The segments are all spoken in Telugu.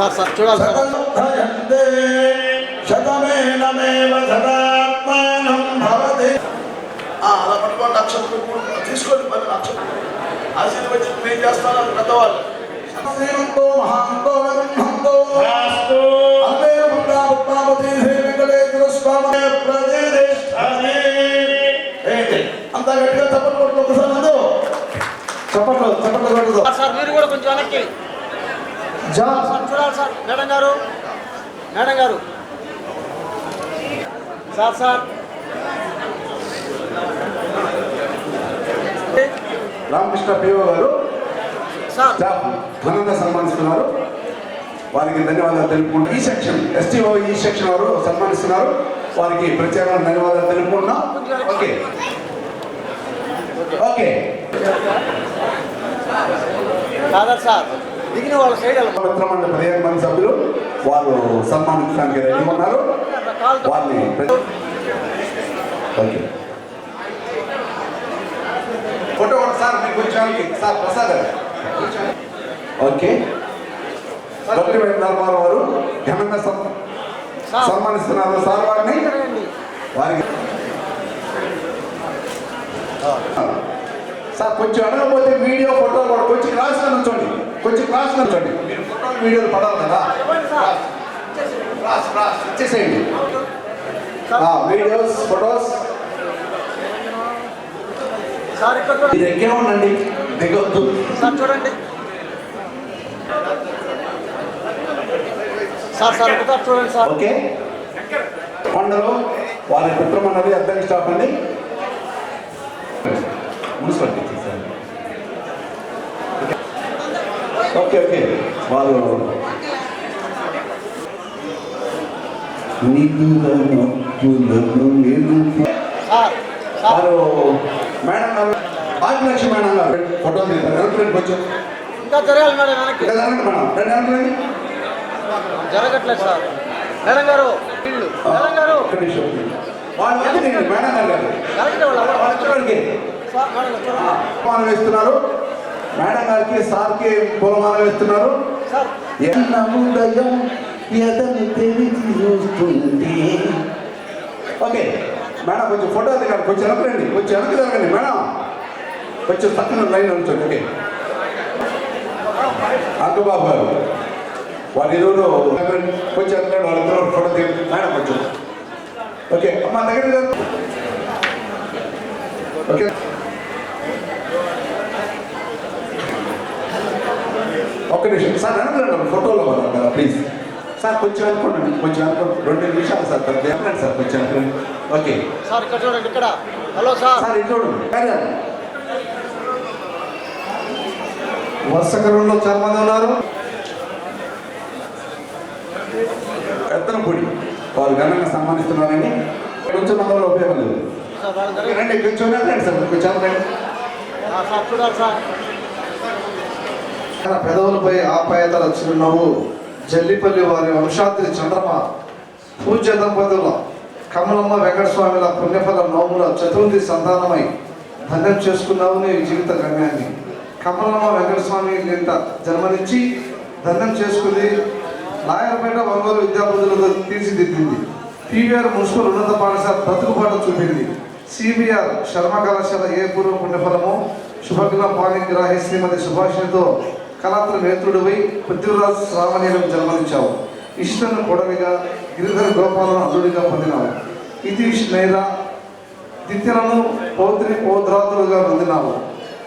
సార్ సార్ చూడాలి అలా పట్టుకోండి అక్షరం తీసుకోండి పది అక్షరం. ఆశీర్వచనం నేను చేస్తాను పెద్దవాళ్ళు. అంతే గట్టిగా చప్పట్లు కొట్టు ఒకసారి అందు చప్పట్లు చప్పట్లు కొట్టదు సార్, సార్ మీరు కూడా కొంచెం వెనక్కి. జాన్ సార్ చూడాలి సార్. మేడం గారు మేడం గారు. Sir sir. రామకృష్ణ పిఓ గారు. స్టాఫ్ ఘనంగా సన్మానిస్తున్నారు. వారికి ధన్యవాదాలు తెలుపుకుంటూ ఈ సెక్షన్ ఎస్టీఓ ఈ సెక్షన్ వారు సన్మానిస్తున్నారు. వారికి ప్రత్యేకమైన ధన్యవాదాలు తెలుపుకుంటున్నాం. ఓకే. ఓకే. సార్. దిగిన వాళ్ళ సైడ్ వెళ్ళమా. మిత్రమండలి పదిహేను మంది సభ్యులు వారు సన్మానించడానికి రెడీ ఉన్నారు. ఓకే. ఫోటో సార్ మీకు కొంచెం సార్ ప్రసాద్. ఓకే. వెంకటరామారావు వారు ఘనంగా సన్మానిస్తున్నారు సార్ వారిని. వారికి సార్ కొంచెం అనకపోతే వీడియో ఫోటో కూడా కొంచెం క్లాస్గా నుంచోండి. కొంచెం క్లాస్ నుంచోండి మీరు ఫోటోలు వీడియోలు పడాలి కదా. క్లాస్ క్లాస్ ఇచ్చేసేయండి. Videos photos. ఎక్కే ఉండండి. దిగొద్దు. సార్ చూడండి. సార్ సార్ చూడండి సార్. ఓకే. కొండలు వారి పుత్రమన్నది అద్దెకి స్టాఫ్ అండి. Municipality sir okay okay. Sir వారు మేడం గారు భాగ్యలక్ష్మి మేడం గారు ఫోటో తీస్తారు కొంచెం. ఇంకా జరగాలి మేడం వెనక్కి. జరగండి మేడం. రెండు వెనక్కి జరగట్లేదు సార్. మేడం గారు మేడం గారు. వాళ్ళు తీయండి, మేడం గారు. వాళ్ళ వాళ్ళు వేస్తున్నారు. మేడం గారికి సార్కి పూలమాల వేస్తున్నారు. ఉదయం ఎదని తెలిసి చూస్తుంది. ఓకే మేడం కొంచెం ఫోటో దిగాలి. కొంచెం వెనక్కి రండి. కొంచెం వెనక్కి జరగండి మేడం. కొంచెం పక్కన లైన్ ఉంచండి ఓకే. అంకబాబు గారు వారి ఇరువురు కొంచెం వెనక్కి వాళ్ళిద్దరు ఫోటో దిగండి. మేడం కొంచెం. ఓకే అమ్మ దగ్గర. ఓకే. ఒక్క నిమిషం. సార్ అనుకున్నాను ఫోటోలో ఉన్నాను కదా ప్లీజ్ సార్ కొంచెం అనుకోండి కొంచెం అనుకోండి. రెండు నిమిషాలు సార్ చెప్పండి సార్ కొంచెం అనుకోండి. ఓకే. సార్ ఇక్కడ చూడండి ఇక్కడ. Hello sir. సార్ ఇటు చూడండి. వరుస క్రమంలో చాలా మంది ఉన్నారు. ఎత్తనపూడి వారు ఘనంగా సన్మానిస్తున్నారండి కొంచెం మందిలో ఉపయోగం లేదు. వాళ్ళ రండి కొంచెం రండి సార్ కొంచెం రండి సార్ చూడాలి సార్. తన పెదవులపై ఆపాయతల చిరునవ్వు జల్లిపల్లి వారి వంశాద్రి చంద్రమ పూజ దంపతుల కమలమ్మ వెంకటస్వామిల పుణ్యఫల నోముల చతుర్థి సంతానమై ధన్యం చేసుకున్నావు నీ జీవిత గమ్యాన్ని. కమలమ్మ వెంకటస్వామి ఇంట జన్మనిచ్చి ధన్యం చేసుకుంది నాయకపేట ఒంగోలు విద్యాబుద్ధులతో తీర్చిదిద్దింది. పీవీఆర్ మున్సిపల్ ఉన్నత పాఠశాల బ్రతుకుబాట చూపింది. సిబిఆర్ శర్మ కళాశాల ఏ పూర్వ పుణ్యఫలము శుభగ్రహ పాణిగ్రాహి శ్రీమతి సుభాషిణితో కళాత్ర నేత్రుడివై పృథ్వీరాజ్ శ్రావణీయులకు జన్మనిచ్చావు. ఇష్టను కొడవిగా గిరిధర గోపాలను అల్లుడిగా పొందినావు. ఇతీష్ నైరా దిత్యలను పౌత్రి పౌత్రాతులుగా పొందినావు.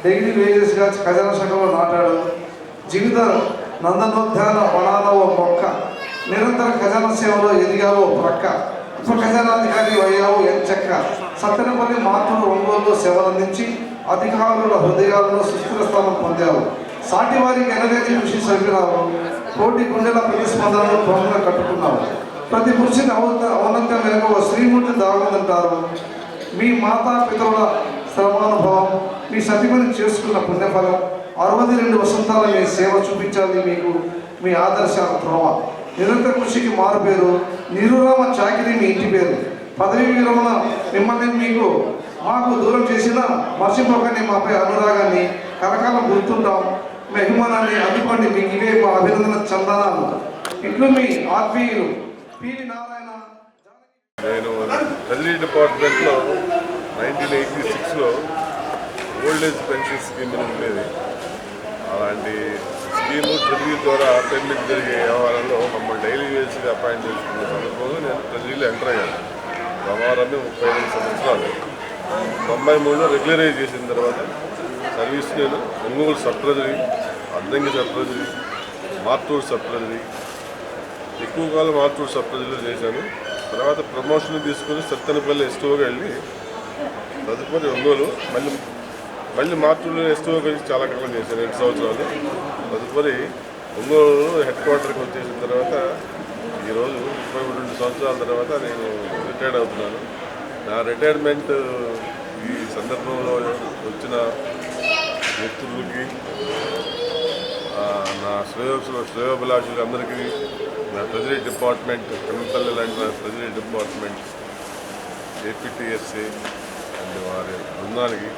డైలీ వేజెస్గా ఖజానా శాఖలో నాటాడు. జీవిత నందనోద్యాన వనాల ఓ మొక్క. నిరంతర ఖజానా సేవలో ఎదిగావు ఓ ప్రక్క. ఉప ఖజానాధికారి అయ్యావు ఎంచక్క సత్తెనపల్లి మాతృ ఒంగోలు సేవలందించి అధికారుల హృదయాలలో సుస్థిర స్థానం పొందావు. సాటి వారికి ఎనలేని కృషి సభ్యురావు కోటి గుండెల ప్రతిస్పందనను క్రమంగా కట్టుకున్నావు. ప్రతి పురుషుని అవంత అవనంత వెనుక శ్రీమూర్తి దాగుందంటారు మీ మాతా పితరుల శ్రమానుభవం మీ సతిమని చేసుకున్న పుణ్యఫలం అరవై రెండు వసంతాల మీ సేవ చూపించాలి మీకు మీ ఆదర్శాల త్రోవ. నిరంతర కృషికి మారు పేరు నిరురామ చాకిరి మీ ఇంటి పేరు. పదవి విరమణ మిమ్మల్ని మీకు మాకు దూరం చేసిన మర్చిపోకండి మాపై అనురాగాన్ని కరకాలం గుర్తుంటాం. మీ అభిమానాన్ని అందుకోండి. మీకు ఇవే మా అభినందన చందనాలు ఇట్లు మీ ఆత్మీయులు పివి నారాయణ నేను ట్రెజరీ డిపార్ట్మెంట్లో నైన్టీన్ ఎయిటీ సిక్స్లో ఓల్డ్ ఏజ్ పెన్షన్ స్కీమ్ ఉండేది. అలాంటి స్కీము ట్రెజరీ ద్వారా పెండింగ్ జరిగే వ్యవహారంలో మమ్మల్ని డైలీ వేసి అపాయింట్ చేసుకున్న సందర్భంలో నేను ట్రెజరీలో ఎంటర్ అయ్యాను. వ్యవహారాన్ని ముప్పై ఐదు సంవత్సరాలు. తొంభై మూడులో రెగ్యులరైజ్ చేసిన తర్వాత సర్వీస్ నేను Ongole sub treasury Addanki sub treasury Martur sub treasury ఎక్కువ కాలం మార్తూరు సబ్ ట్రెజరీలో చేశాను. తర్వాత ప్రమోషన్ తీసుకుని సత్తెనపల్లి ఎస్టోగా వెళ్ళి తదుపరి ఒంగోలు మళ్ళీ మళ్ళీ మార్తూరులో ఎస్టోగా వెళ్ళి చాలా కాలం చేశాను రెండు సంవత్సరాలు. తదుపరి ఒంగోలు హెడ్ క్వార్టర్కి వచ్చేసిన తర్వాత ఈరోజు ముప్పై రెండు సంవత్సరాల తర్వాత నేను రిటైర్డ్ అవుతున్నాను. నా రిటైర్మెంట్ ఈ సందర్భంలో వచ్చిన మిత్రులకి నా శ్రేయో శ్రేయోభిలాషులు అందరికీ నా ట్రెజరీ డిపార్ట్మెంట్ కన్నతల్లి లాంటి నా ట్రెజరీ డిపార్ట్మెంట్ ఏపీటీఎస్ఏ అండ్ వారి బృందానికి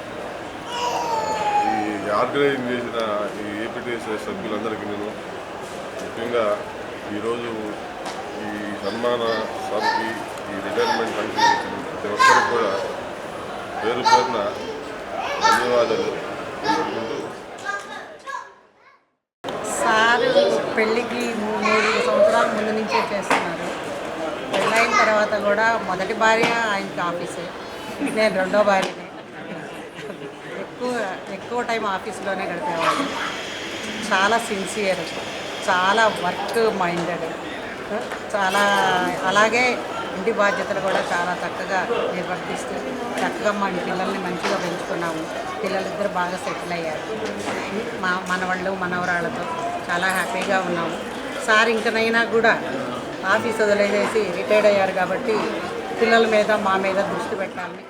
ఈ ఆర్గనైజింగ్ చేసిన ఈ ఏపీటీఎస్ఏ సభ్యులందరికీ నేను ముఖ్యంగా ఈరోజు ఈ సన్మాన సభకి ఈ రిటైర్మెంట్ ఫంక్షన్ ప్రతి ఒక్కరికి కూడా పేరు పేరున ధన్యవాదాలు. సారు పెళ్ళికి మూడు సంవత్సరాల ముందు నుంచే చేస్తున్నారు. పెళ్ళైన తర్వాత కూడా మొదటి భార్య ఆయనకి ఆఫీసే. నేను రెండో భార్యనే. ఎక్కువ ఎక్కువ టైం ఆఫీస్లోనే గడిపేవాడు చాలా సిన్సియర్ చాలా వర్క్ మైండెడ్. చాలా అలాగే ఇంటి బాధ్యతలు కూడా చాలా చక్కగా నిర్వర్తిస్తూ చక్కగా మా పిల్లల్ని మంచిగా పెంచుకున్నాము. పిల్లలిద్దరు బాగా సెటిల్ అయ్యారు. మా మనవాళ్ళు మనవరాళ్ళతో. చాలా హ్యాపీగా ఉన్నాము సార్ ఇంకనైనా కూడా ఆఫీస్ వదిలేసేసి రిటైర్డ్ అయ్యారు కాబట్టి పిల్లల మీద మా మీద దృష్టి పెట్టాలని